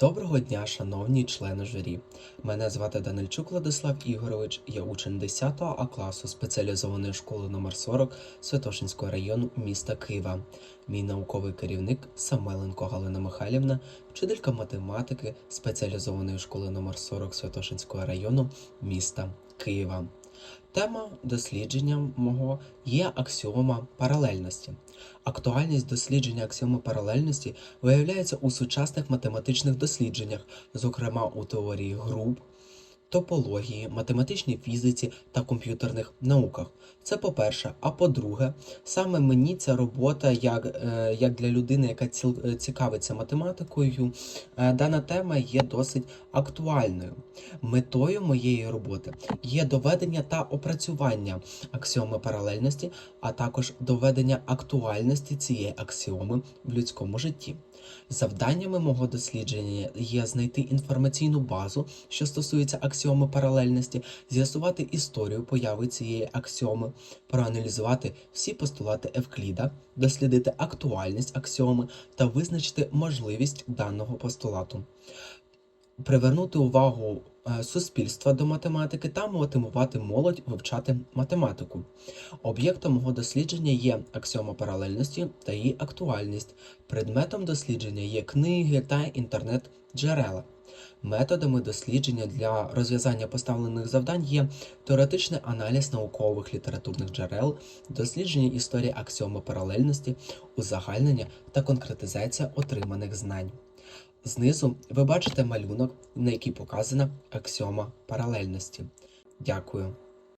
Доброго дня, шановні члени журі. Мене звати Данильчук Владислав Ігорович, я учень 10 А класу спеціалізованої школи номер 40 Святошинського району міста Києва. Мій науковий керівник Самеленко Галина Михайлівна, вчителька математики спеціалізованої школи номер 40 Святошинського району міста Києва. Тема дослідження мого є аксіома паралельності. Актуальність дослідження аксіоми паралельності виявляється у сучасних математичних дослідженнях, зокрема у теорії груп, топології, математичній фізиці та комп'ютерних науках. Це по-перше. А по-друге, саме мені ця робота, як, е, як для людини, яка е, цікавиться математикою, е, дана тема є досить актуальною. Метою моєї роботи є доведення та опрацювання аксіоми паралельності, а також доведення актуальності цієї аксіоми в людському житті. Завданнями мого дослідження є знайти інформаційну базу, що стосується аксіоми паралельності, з'ясувати історію появи цієї аксіоми, проаналізувати всі постулати Евкліда, дослідити актуальність аксіоми та визначити можливість даного постулату привернути увагу е, суспільства до математики та мотивувати молодь вивчати математику. Об'єктом мого дослідження є аксіома паралельності та її актуальність. Предметом дослідження є книги та інтернет-джерела. Методами дослідження для розв'язання поставлених завдань є теоретичний аналіз наукових літературних джерел, дослідження історії аксіоми паралельності, узагальнення та конкретизація отриманих знань. Знизу ви бачите малюнок, на який показана аксіома паралельності. Дякую.